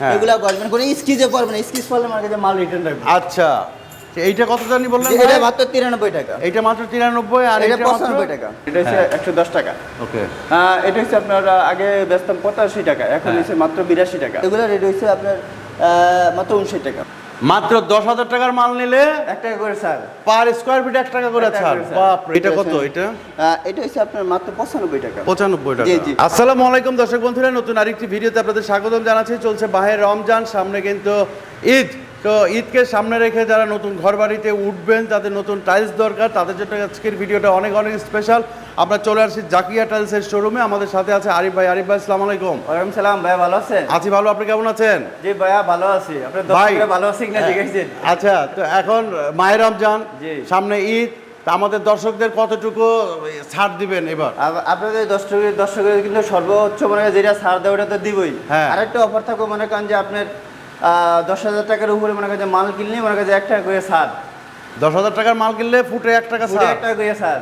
হ্যাঁ। এগুলা বসবেন কোনো স্কিজে পড়বে না স্কিজ পড়লে আমার কাছে মাল রিটার্ন রাখবে আচ্ছা এইটা কত জানি বললেন এটা মাত্র তিরানব্বই টাকা। এইটা মাত্র তিরানব্বই আর এটা এইটা মাত্র পঁচানব্বই টাকা। এটা হচ্ছে হ্যাঁ। একশো দশ টাকা। ওকে। এটা হচ্ছে আপনার আগে বেচতাম পঁচাশি টাকা এখন হ্যাঁ। হচ্ছে মাত্র বিরাশি টাকা। এগুলো রেট হচ্ছে আপনার আহ, মাত্র উনষাট টাকা। মাত্র দশ হাজার টাকার মাল নিলে এক টাকা করে স্যার পার স্কোয়ার ফিট এক টাকা করে ছাড়। বাপ এটা কত এটা? এটা হচ্ছে আপনার মাত্র পঁচানব্বই টাকা। পঁচানব্বই টাকা। আসসালামু আলাইকুম দর্শক বন্ধুরা নতুন আরেকটি ভিডিওতে আপনাদের স্বাগতম জানাচ্ছি। চলছে বাহের রমজান সামনে কিন্তু ঈদ। তো ঈদকে সামনে রেখে যারা নতুন ঘর বাড়িতে উঠবেন তাদের নতুন টাইলস দরকার তাদের জন্য আজকের ভিডিওটা অনেক অনেক স্পেশাল আমরা চলে আসছি জাকিয়া টাইলসের শোরুমে আমাদের সাথে আছে আরিফ ভাই। আরিফ ভাই আসসালামু আলাইকুম। ওয়ালাইকুম সালাম ভাইয়া ভালো আছেন? আছি ভালো? আপনি কেমন আছেন? জি ভাইয়া ভালো আছি। আপনার ভাই। দর্শকরা ভালো আছে কিনা জিজ্ঞেসেন আচ্ছা তো এখন মায়ের রমজান। সামনে ঈদ। তা আমাদের দর্শকদের কতটুকু ছাড় দিবেন এবার? আপনাদের দর্শকের দর্শকের কিন্তু সর্বোচ্চ মনে হয় যেটা ছাড় দেয় ওটা তো দিবই। হ্যাঁ। আরেকটা অফার থাকবে মনে করেন যে আপনার দশ হাজার টাকার উপরে মনে করছে মাল কিনলে মনে করছে এক টাকা করে ছাড়। দশ হাজার টাকার মাল কিনলে ফুটে এক টাকা সার এক টাকা করে ছাড়।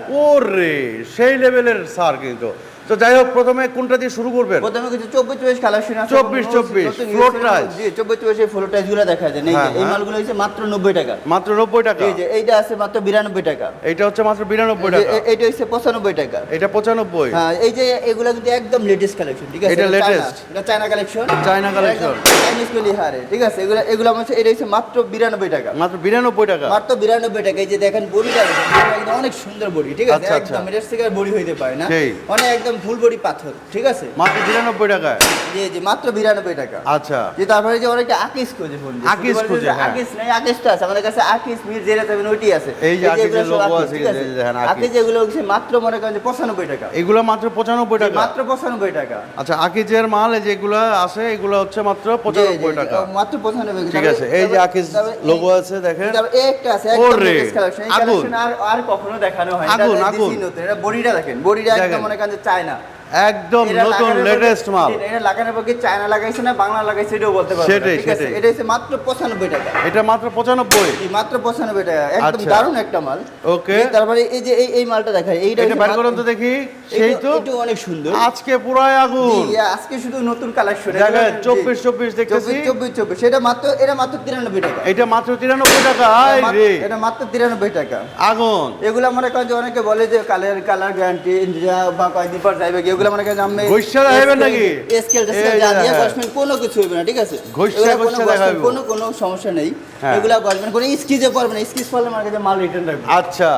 রে সেই লেভেলের সার কিন্তু। তো যাই হোক প্রথমে কোনটা দিয়ে শুরু করবেন? প্রথমে কিছু চব্বিশ চব্বিশ কালেকশন আছে। 24, 24, floor tiles। জি চব্বিশ চব্বিশ ফ্লোর টাইলসগুলো দেখা যায়। এই হ্যাঁ, এই হ্যাঁ। মালগুলো হচ্ছে মাত্র নব্বই টাকা। মাত্র নব্বই টাকা? এই যে এইটা আছে মাত্র বিরানব্বই টাকা। এইটা হচ্ছে মাত্র বিরানব্বই টাকা। এ- এইটা হচ্ছে পঁচানব্বই টাকা। এটা পঁচানব্বই। হ্যাঁ এই যে এগুলো কিন্তু একদম লেটেস্ট কালেকশন ঠিক আছে? এটা latest? এটা China collection China collection। Chinese গুলি হারে ঠিক আছে? এগুলো এগুলো হচ্ছে- এটা হচ্ছে মাত্র বিরানব্বই টাকা। মাত্র বিরানব্বই টাকা। মাত্র বিরানব্বই টাকা। এই যে দেখেন বডিটা দেখেন, একদম অনেক সুন্দর বডি ঠিক আছে? আচ্ছা, আচ্ছা। একদম এটার থেকে বডি হইতে পারে না। অনেক একদম ফুল বডি পাথর ঠিক আছে? মাত্র বিরানব্বই টাকায়? জি জি মাত্র বিরানব্বই টাকা। আচ্ছা। যে তারপরে যে অনেকে আকিস খোঁজে ফোন আকিস খোঁজে, হ্যাঁ। আকিস নাই আকিসটা আছে আমাদের কাছে আকিস মির যেটা যাবেন ওইটি আছে। এই যে আকিসের আকিস, আছে, ঠিক এই দেখেন আকিস। আকিস। এগুলো হচ্ছে মাত্র মনে করেন যে পঁচানব্বই টাকা। এগুলো মাত্র পঁচানব্বই টাকা? মাত্র পঁচানব্বই টাকা। আচ্ছা আকিজের মাল এই যেগুলো আছে এগুলো হচ্ছে মাত্র পঁচানব্বই জি, জি, টাকা। মাত্র পঁচানব্বই ঠিক আছে এই যে আকিজ লোগো আছে দেখেন। এই একটা আছে একদম। এই আগুন। collection আর আর কখনো দেখানো হয় না আগুন, আগুন। এটা বডিটা দেখেন। বডিটা। একদম মনে করেন যে চায়না একদম নতুন লেটেস্ট মাল। এটা- এটা লাগানোর কি চায়না লাগাইছে না বাংলা লাগাইছে এটাও বলতে পারব সেটাই, সেটাই। এটা হচ্ছে মাত্র পঁচানব্বই টাকা। এটা মাত্র পঁচানব্বই। জি, মাত্র পঁচানব্বই টাকা একদম আচ্ছা। দারুণ একটা মাল। ওকে। তারপরে এই যে এই এই মালটা দেখায় এইটা এটা বের করুন তো দেখি। সেই তো। এইটাও অনেক সুন্দর। আজকে পুরাই আগুন। আজকে শুধু নতুন কালেকশন দেখেন চব্বিশ চব্বিশ দেখতেছি। চব্বিশ চব্বিশ এটা মাত্র এটা মাত্র তিরানব্বই টাকা। এটা মাত্র তিরানব্বই টাকা আয় এটা মাত্র- রে। এটা মাত্র তিরানব্বই টাকা। আগুন। এগুলো মনে করেন যে অনেকে বলে যে কালার কালার গ্যারান্টি বা কয়েকদিন পর যাইবে কি এগুলো মনে করেন আমি ঘষা দেখাইবেন নাকি? স্কেল এই যে দিয়ে দেখেন। কোনো কিছু হবে না ঠিক আছে? ঘষা ঘষা বসবেন, কোনো কোনো সমস্যা নেই। এগুলা এগুলো কোনো স্কিজে পড়বে না স্কিজ আমার কাছে মাল রিটার্ন রাখবে আচ্ছা।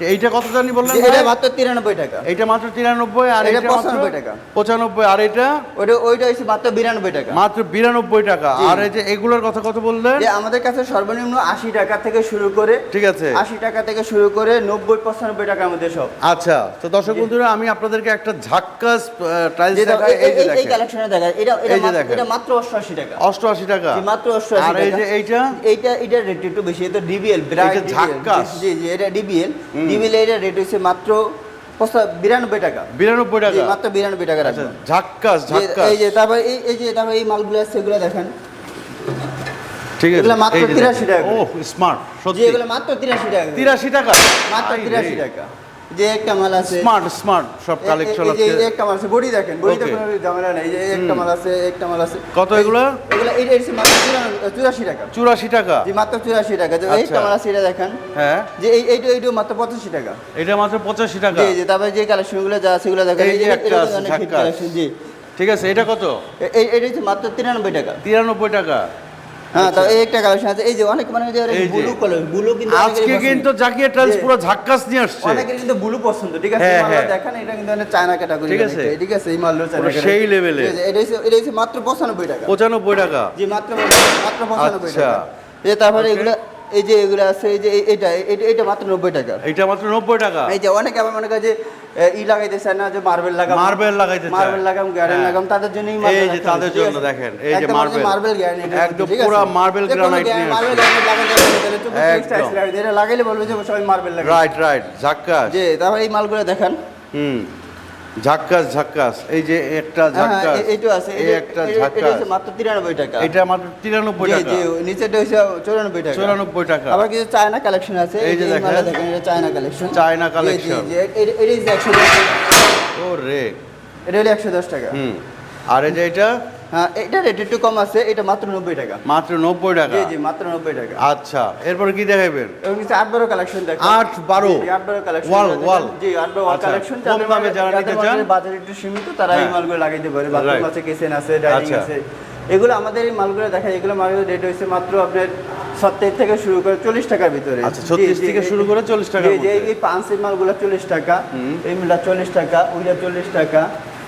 এইটা কত জানি বললেন এটা মাত্র তিরানব্বই টাকা। এইটা মাত্র তিরানব্বই আর এটা এটা 95 টাকা। পঁচানব্বই আর এটা ওইটা ওইটা মাত্র বিরানব্বই টাকা। মাত্র বিরানব্বই টাকা। আর এই যে এগুলোর কথা কত বললেন? যে আমাদের কাছে সর্বনিম্ন আশি টাকা থেকে শুরু করে ঠিক আছে। আশি টাকা থেকে শুরু করে নব্বই পঁচানব্বই টাকার মধ্যে সব। আচ্ছা তো দর্শক বন্ধুরা আমি আপনাদেরকে একটা ঝাক্কাস টাইলস দেখাই। এই যে এই কালেকশনে দেখা এটা এটা মাত্র- এটা মাত্র অষ্টআশি টাকা। অষ্টআশি টাকা। জি, মাত্র অষ্টআশি আর এই যে এইটা? এইটা এটার রেট একটু বেশি এটা ডিবিএল এটা ঝাক্কাস। জি জি এটা ডিবিএল এর রেট হচ্ছে মাত্র বিরানব্বই টাকা। বিরানব্বই টাকা? মাত্র বিরানব্বই টাকা আচ্ছা ঝাক্কাস ঝাক্কাস। এই যে তারপর এই এই যে তারপর এই মালগুলো আছে এগুলো দেখেন। ঠিক আছে এগুলো মাত্র তিরাশি 83 টাকা ও স্মার্ট সত্যি। এগুলো মাত্র তিরাশি টাকা করে। তিরাশি টাকা? মাত্র তিরাশি টাকা। যে একটা মাল আছে। স্মার্ট স্মার্ট সব কালেকশন এই যে আছে এই একটা মাল আছে বডি দেখেন বডিতে. কোনো ঝামেলা নেই যে একটা মাল আছে একটা মাল আছে। কত এগুলো? এগুলো এই এই মাত্র চুরাশি টাকা। চুরাশি টাকা? জি মাত্র চুরাশি টাকা। যে আচ্ছা। একটা মাল আছে এটা দেখেন। হ্যাঁ। যে এই এইটা এইটা মাত্র পঁচাশি টাকা। এটা মাত্র পঁচাশি টাকা? জি জি তারপরে যে কালেকশনগুলো যা আছে সেগুলো দেখেন। এই যে একটা আছে, জি। ঠিক আছে এটা কত? এই এটা মাত্র তিরানব্বই টাকা। তিরানব্বই টাকা। হ্যাঁ তো এই একটা কালেকশন আছে এই যে অনেক মানে যে আচ্ছা। এই যে। ব্লু কালার ব্লু কিন্তু আজকে কিন্তু জাকিয়া টাইলস পুরো ঝাক্কাস নিয়ে আসছে অনেকের কিন্তু ব্লু পছন্দ ঠিক আছে হ্যাঁ, হ্যাঁ। দেখেন এটা কিন্তু চায়না ক্যাটাগরি ঠিক আছে। ঠিক আছে এই চায়না সেই লেভেলে এটা হচ্ছে এটা হচ্ছে মাত্র পঁচানব্বই টাকা পঁচানব্বই টাকা জি মাত্র মাত্র পঁচানব্বই আচ্ছা। টাকা তারপরে এগুলো এই যে এগুলো আছে এই যে এটা এটা এটা মাত্র নব্বই টাকা। এইটা মাত্র নব্বই টাকা। এই যে অনেকে আবার মনে করে যে ই লাগাইতে চায় না যে মার্বেল লাগাম মার্বেল লাগাইতে মার্বেল লাগাম গ্যারেন। লাগাম তাদের জন্য এই যে তাদের জন্য দেখেন, এই যে marble। মার্বেল গ্যারেন্টি একদম পুরা marble granite নিয়ে মার্বেল আসছে। লাগাইতে তাহলে এটা লাগাইলে বলবে যে সবাই মার্বেল লাগাই রাইট রাইট ঝাক্কাস। যে তারপরে এই মালগুলো দেখেন। হুম। ঝাক্কাস ঝাক্কাস। এই যে একটা হ্যাঁ, ঝাক্কাস এইটা আছে এই একটা ঝাক্কাস। মাত্র তিরানব্বই টাকা। এটা মাত্র তিরানব্বই জি টাকা। জি নিচেটা হচ্ছে চৌরানব্বই টাকা। চুরানব্বই টাকা। আবার কিছু চায়না কালেকশন আছে এই যে দেখেন। এটা চায়না কালেকশন। চায়না জি এটা হচ্ছে একশো দশ। টাকা ও রে এটা হলো একশো দশ টাকা। হুম। আর এই যে এটা হ্যাঁ এটা রেট একটু কম আছে এটা মাত্র নব্বই টাকা। মাত্র নব্বই টাকা? জি জি মাত্র নব্বই টাকা। আচ্ছা এরপরে কি দেখাবেন এবং কিছু আট বারো কালেকশন দেখো। আট বারো? আট বারো কালেকশন Wall, wall। জি আট বারো ওয়াল কালেকশন কম যারা নিতে চান? বাজার একটু সীমিত তারা এই হ্যাঁ। মালগুলো লাগাইতে পারে। বাথরুম আছে কিচেন আছে ডাইনিং আচ্ছা। আছে। এগুলো আমাদের এই মালগুলো দেখা এগুলো মালগুলো রেট হয়েছে মাত্র আপনার সত্তর থেকে শুরু করে চল্লিশ টাকার ভিতরে। আচ্ছা, জি, 36 জি, থেকে শুরু করে 40 টাকার জি, জি, এই-। পাঁচ মালগুলো চল্লিশ টাকা এই মিলটা চল্লিশ টাকা ওইটা চল্লিশ টাকা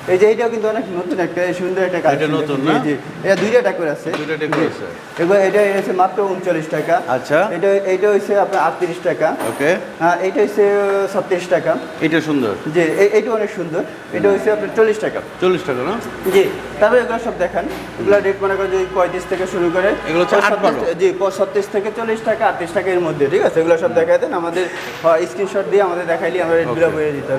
এই যে এইটাও কিন্তু অনেক নতুন একটা সুন্দর একটা collection নতুন না? জি এটা দুইটা টাকা করে আছে। দুইটা টাকা আছে। এবার এটা হচ্ছে মাত্র উনচল্লিশ টাকা। আচ্ছা। এটা এটা হচ্ছে আপনার আটত্রিশ টাকা। ওকে। হ্যাঁ এটা হচ্ছে ছত্রিশ টাকা। এটা সুন্দর। জি এ- এইটা অনেক সুন্দর। এটা হচ্ছে আপনার চল্লিশ টাকা। চল্লিশ টাকা না? জি তারপরে এগুলো সব দেখান। এগুলো রেট মনে করেন যে পঁয়ত্রিশ থেকে শুরু করে এগুলো হচ্ছে আট বারো? 37 জি ছত্রিশ থেকে চল্লিশ টাকা আটত্রিশ টাকা এর মধ্যে ঠিক আছে? এগুলো সব দেখাই দেন। আমাদের স্ক্রিনশট দিয়ে আমাদের দেখাইলে আমরা রেটগুলো. বলে দিতে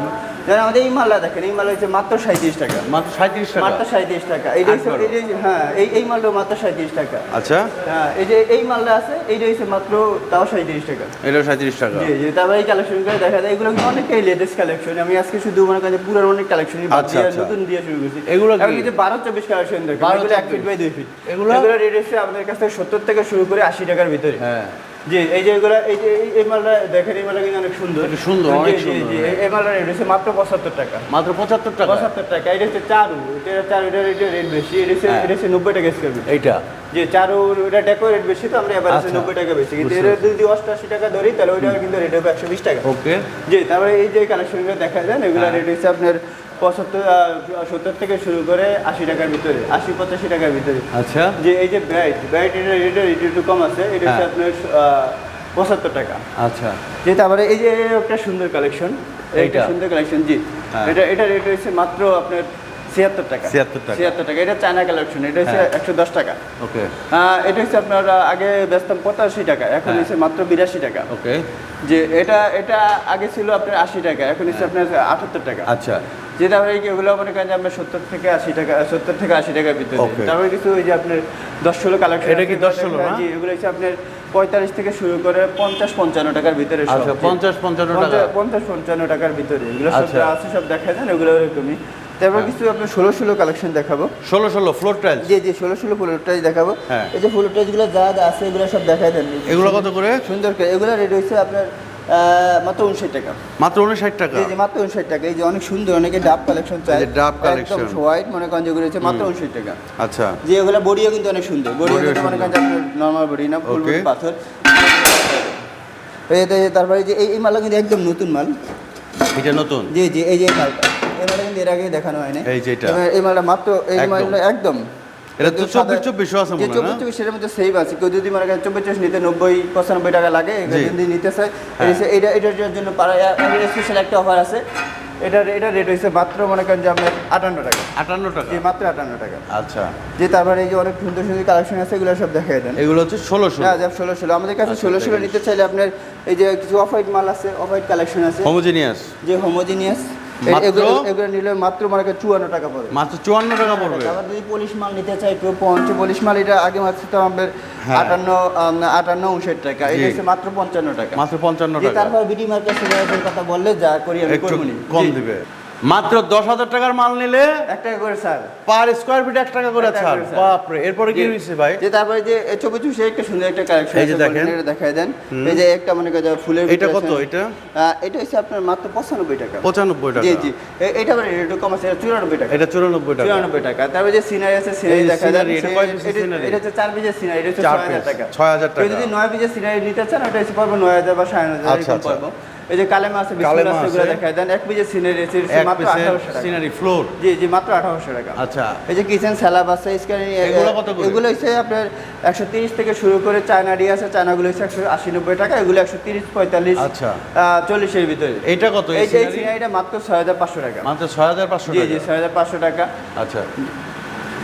যেমন আমাদের এই মালা দেখেন এই মালা হচ্ছে মাত্র সাঁত্রিশ টাকা? মাত্র সাঁত্রিশ টাকা? মাত্র সাঁত্রিশ টাকা। এইটা হচ্ছে আট বারো? এই যে- হ্যাঁ এই এই মালটা মাত্র সাঁত্রিশ টাকা। আচ্ছা? হ্যাঁ এই যে এই মালটা আছে এইটা হচ্ছে মাত্র তাও সাঁত্রিশ টাকা। এটা সাঁত্রিশ টাকা? জি জি তারপরে এই কালেকশন দেখা যায় এগুলো কিন্তু অনেকটাই লেটেস্ট কালেকশন আমি আজকে শুধু মনে করেন যে অনেক কালেকশন আচ্ছা, আচ্ছা। নতুন দিয়ে শুরু করছি। এগুলো বারো চব্বিশ কালেকশন দেখেন 12, এগুলো এক ফিট বাই দুই ফিট এগুলো? রেট হচ্ছে আপনাদের কাছ থেকে সত্তর থেকে শুরু করে আশি টাকার ভিতরে। হ্যাঁ। জি এই যে এগুলো এই যে এই- মালটা দেখেন এই মালটা কিন্তু অনেক সুন্দর সুন্দর, অনেক সুন্দর, হ্যাঁ। এই- মালটা রেট হচ্ছে মাত্র পঁচাত্তর টাকা মাত্র পঁচাত্তর টাকা পঁচাত্তর টাকা এটা হচ্ছে চারু এটা চারু এটা এটা রেট বেশি এটা হচ্ছে হ্যাঁ। এটা হচ্ছে নব্বই টাকা স্কোয়ার ফিট এইটা যে চারু ওটা ডেকো রেট বেশি তো আমরা এবার আচ্ছা। নব্বই টাকা বেশি কিন্তু এটা যদি অষ্টআশি টাকা ধরি তাহলে ওইটা কিন্তু রেট হবে একশো বিশ টাকা ওকে জি তারপরে এই যে কালেকশনগুলো দেখা যায় এগুলো হ্যাঁ। রেট হচ্ছে আপনার পঁচাত্তর সত্তর থেকে শুরু করে আশি টাকার ভিতরে আশি পঁচাশি টাকার ভিতরে আচ্ছা যে এই যে ব্রাইট ব্রাইট এটা রেটের রেট একটু কম আছে এটা হচ্ছে হ্যাঁ। আপনার পঁচাত্তর টাকা আচ্ছা যে তারপরে এই যে একটা সুন্দর কালেকশন এইটা এইটা? সুন্দর কালেকশন জি হ্যাঁ। এটা এটা রেট হচ্ছে মাত্র আপনার ছিয়াত্তর টাকা 76 টাকা। ছিয়াত্তর টাকা এটা চায়না কালেকশন এটা হচ্ছে হ্যাঁ। একশো দশ টাকা ওকে এটা হচ্ছে আপনার আগে বেচতাম পঁচাশি টাকা এখন হ্যাঁ। হচ্ছে মাত্র বিরাশি টাকা ওকে যে এটা এটা আগে ছিল আপনার আশি টাকা এখন হচ্ছে আপনার আটাত্তর টাকা আচ্ছা যেটা ওগুলো মনে করেন যে আপনার সত্তর থেকে আশি টাকা সত্তর থেকে আশি টাকার ভিতরে তারপরে কিছু ওই যে আপনার দশ ষোলো কালেকশন এটা কি 10 ষোলো না? জি এগুলো হচ্ছে আপনার পঁয়তাল্লিশ থেকে শুরু করে পঞ্চাশ পঞ্চান্ন টাকার ভিতরে। আচ্ছা। পঞ্চাশ পঞ্চান্ন টাকা পঞ্চাশ- পঞ্চান্ন টাকার ভিতরে এগুলো সব আচ্ছা। আছে সব দেখা যায় ওগুলো এরকমই তারপর কিছু আপনার ষোলো ষোলো কালেকশন দেখাবো। ষোলো ষোলো ফ্লোর টাইলস জি জি ষোলো ষোলো ফ্লোর টাইজ দেখাবো। হ্যাঁ। এই যে ফ্লোর টাইজগুলো যা যা আছে এগুলো সব দেখাই দেন। এগুলো কত করে? সুন্দর করে। এগুলো রেট হচ্ছে আপনার মাত্র উনষাট টাকা। মাত্র উনষাট টাকা? এই যে মাত্র উনষাট টাকা। এই যে অনেক সুন্দর অনেকে ডাব কালেকশন যে ডাব collection। হোয়াইট মনে করেন যেগুলো হচ্ছে মাত্র উনষাট টাকা। আচ্ছা। যে এগুলো বডিও কিন্তু অনেক সুন্দর। বডিও কিন্তু মনে করেন আপনার নর্মাল বডি না ফুল পাথর। এই যে তারপরে যে এই মালটা কিন্তু একদম নতুন মাল। এটা নতুন? জি জি এই যে মালটা। কিন্তু এর আগে দেখানো এই যে এটা। মাত্র এই একদম। একদম। এটা তো সাদা- চব্বিশ আছে মনে চব্বিশ না? চব্বিশের মধ্যে সেভ আছে। কেউ যদি মনে করেন চব্বিশ চব্বিশ নিতে নব্বই পঁচানব্বই টাকা লাগে যদি নিতে চায় হ্যাঁ। এটা- এটা এটার জন্য স্পেশাল একটা অফার আছে। এটার এটা রেট হয়েছে মাত্র মনে করেন যে আপনার আটান্ন টাকা। আটান্ন টাকা? মাত্র আটান্ন টাকা। আচ্ছা। যে তারপরে এই যে অনেক সুন্দর সুন্দর কালেকশন আছে এগুলো সব দেখাই দেন। এগুলো হচ্ছে ষোলো ষোলো। হ্যাঁ ষোলো ষোলো। আমাদের কাছে আচ্ছা, ষোলো ষোলো। নিতে চাইলে আপনার এই যে কিছু অফ হোয়াইট মাল আছে অফ হোয়াইট কালেকশন আছে। হোমোজিনিয়াস যে হোমোজিনিয়াস? এগুলো এগুলো নিলে মাত্র মনে চুয়ান্ন টাকা পড়বে? মাত্র চুয়ান্ন টাকা পড়বে। আবার যদি পলিশ মাল নিতে চাই কেউ পঞ্চ পলিশ মাল এটা আগে মাত্র তো আমাদের হ্যাঁ। আটান্ন আটান্ন উনষাট টাকা। এটা হচ্ছে মাত্র পঞ্চান্ন টাকা। মাত্র পঞ্চান্ন টাকা। তারপর বিডি মার্কেট কথা বললে যা করি আমি কম। দিবে। মাত্র দশ হাজার টাকার মাল নিলে এক টাকা করে স্যার পার স্কোয়ার ফিট এক টাকা করে ছাড়। বাপরে এরপরে কি হয়েছে ভাই? যে তারপরে যে এই ছবি চুষে একটা সুন্দর একটা কালেকশন এই যে দেখেন। দেখাই দেন। এই যে একটা মনে করেন ফুলের এটা কত এটা? এটা হচ্ছে আপনার মাত্র পঁচানব্বই টাকা। পঁচানব্বই টাকা। জি জি। এটা আবার রেট কম আছে এটা চুরানব্বই টাকা। এটা চুরানব্বই টাকা। চুরানব্বই টাকা। তারপরে যে সিনারি আছে সিনারি দেখা যায় এটা? এটা হচ্ছে চার পিসের সিনারি এটা হচ্ছে ছয় হাজার টাকা। 6,000 কেউ টাকা। যদি নয় পিসের সিনারি নিতে চান ওটা হচ্ছে পড়ব নয় হাজার বা সাড়ে হাজার আচ্ছা, এরকম আচ্ছা। পড়ব এই যে কালেমা আছে কালেমা আছে দেখায়। দেন এক পিসের সিনারি মাত্র পিসের আঠারোশো টাকা। সিনারি ফ্লোর জি জি মাত্র আঠারোশো টাকা। আচ্ছা। এই যে কিচেন স্যালাব আছে স্ক্যানিং এগুলো কত করে? এগুলো হচ্ছে আপনার একশো তিরিশ থেকে শুরু করে চায়না ডি আছে চায়নাগুলো হচ্ছে একশো আশি নব্বই টাকা এগুলো একশো তিরিশ পঁয়তাল্লিশ আচ্ছা। চল্লিশের ভিতরে। এইটা কত এই সিনারিটা মাত্র ছয় হাজার পাঁচশো টাকা। মাত্র ছয় হাজার পাঁচশো জি জি টাকা। ছয় হাজার পাঁচশো টাকা। আচ্ছা।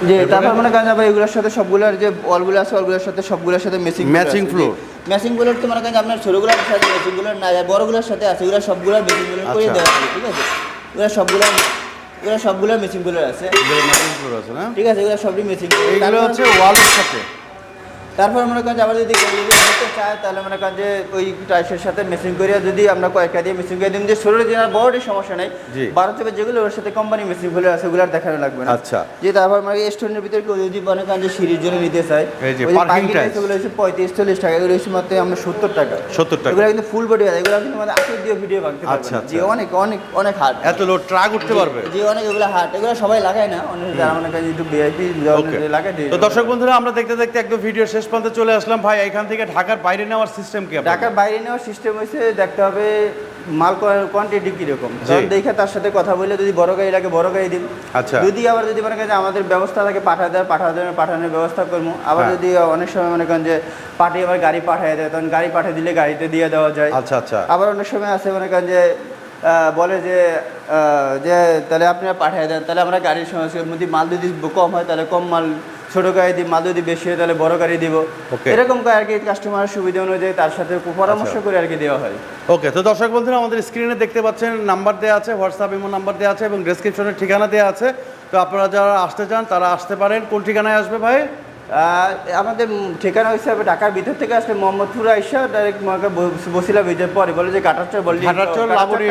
যে? তারপর মনে করেন আবার এগুলোর সাথে সবগুলোর যে অলগুলো আছে অলগুলোর সাথে সবগুলোর সাথে ম্যাচিং Matching floor। ম্যাচিংগুলোর তো মনে করেন আপনার ছোটগুলোর সাথে ম্যাচিংগুলোর না যায় বড়গুলোর সাথে আছে এগুলো সবগুলো ম্যাচিংগুলো করে আচ্ছা। দেওয়া আছে ঠিক আছে ওগুলো সবগুলো এগুলো সবগুলো ম্যাচিংগুলোর আছে না ঠিক আছে এগুলো সবই ম্যাচিং এগুলো হচ্ছে ওয়ালের সাথে তারপর মনে করেন যে আবার যদি যদি চায় তাহলে মনে করেন যে ওই টাইসের সাথে মেশিন করিয়া যদি আমরা কয়েকটা দিয়ে মেশিন করে দিন যে শরীরে যেন বড়টি সমস্যা নেই বারো চেপে যেগুলো ওর সাথে কোম্পানি মেশিনগুলো আছে ওগুলো আর দেখানো লাগবে না। আচ্ছা। যে তারপর মানে স্টোনের ভিতরে কেউ যদি মনে করেন যে সিঁড়ির জন্য নিতে চায় যে ওগুলো হচ্ছে পঁয়ত্রিশ চল্লিশ টাকা এগুলো হচ্ছে মাত্র আমরা সত্তর টাকা। 70 টাকা। এগুলো কিন্তু ফুল বডি এগুলো কিন্তু মানে আসল দিয়ে ভিডিও ভাঙতে আচ্ছা, না। আচ্ছা। যে অনেক অনেক অনেক হার্ড এত লোড ট্রাক উঠতে পারবে? যে অনেক এগুলো হার্ড এগুলো সবাই লাগায় না অনেক যারা মনে করেন একটু ভিআইপি লাগায় তো দর্শক বন্ধুরা আমরা দেখতে দেখতে একদম ভিডিও শেষ পর্যন্ত চলে আসলাম। ভাই এখান থেকে ঢাকার বাইরে নেওয়ার সিস্টেম কি ঢাকার বাইরে নেওয়ার সিস্টেম হয়েছে দেখতে হবে মাল কোয়ান্টিটি কীরকম। কারণ দেখে তার সাথে কথা বলে যদি বড় গাড়ি লাগে বড় গাড়ি দিন আচ্ছা। যদি আবার যদি মনে করেন যে আমাদের ব্যবস্থা থাকে পাঠা দেওয়ার পাঠা দেওয়ার পাঠানোর ব্যবস্থা করব। আবার হ্যাঁ। যদি অনেক সময় মনে করেন যে পাঠিয়ে আবার গাড়ি পাঠিয়ে দেয় তখন গাড়ি পাঠিয়ে দিলে গাড়িতে দিয়ে দেওয়া যায়। আচ্ছা আচ্ছা। আবার অনেক সময় আছে মনে করেন যে বলে যে যে তাহলে আপনারা পাঠিয়ে দেন তাহলে আমরা গাড়ির সমস্যার যদি মাল যদি কম হয় তাহলে কম মাল ছোট গাড়ি দিই মাল যদি বেশি হয় তাহলে বড় গাড়ি দিব. এরকম করে আর কি কাস্টমারের সুবিধা অনুযায়ী তার সাথে পরামর্শ আচ্ছা। করে আর কি দেওয়া হয়। ওকে তো দর্শক বন্ধুরা আমাদের স্ক্রিনে দেখতে পাচ্ছেন নাম্বার দেওয়া আছে হোয়াটসঅ্যাপ ইমো নাম্বার দেওয়া আছে এবং ডেসক্রিপশনের ঠিকানা দেওয়া আছে। তো আপনারা যারা আসতে চান তারা আসতে পারেন। কোন ঠিকানায় আসবে ভাই? আমাদের ঠিকানা হিসাবে ঢাকার ভিতর থেকে আসলে মোহাম্মদপুর আইসা ডাইরেক্ট বসিলা ব্রিজের পরে বলে যে কাটারচর বললি কাটারচর লাবণী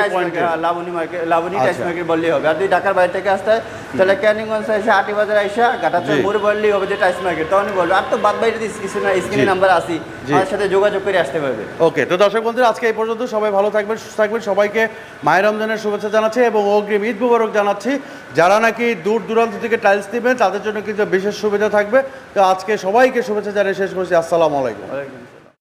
লাবণী মার্কেট লাবণী টাইস আচ্ছা। মার্কেট বললেই হবে। আর যদি ঢাকার বাইরে থেকে আসতে হয় তাহলে ক্যানিংগঞ্জ এসে আটি বাজার আইসা কাটারচর। মোড় বললেই হবে যে টাইস মার্কেট তখনই বলবে। আর তো বাদ বাইরে স্ক্রিনে। নাম্বার আসি। আমার সাথে যোগাযোগ করে আসতে পারবে। ওকে তো দর্শক বন্ধুরা আজকে এই পর্যন্ত সবাই ভালো থাকবেন সুস্থ থাকবেন। সবাইকে মায়ের রমজানের শুভেচ্ছা জানাচ্ছি এবং অগ্রিম ঈদ মুবারক জানাচ্ছি। যারা নাকি দূর দূরান্ত থেকে টাইলস দিবেন তাদের জন্য কিন্তু বিশেষ সুবিধা থাকবে। তো আজকে সবাইকে শুভেচ্ছা জানিয়ে শেষ করছি। আসসালামু আলাইকুম।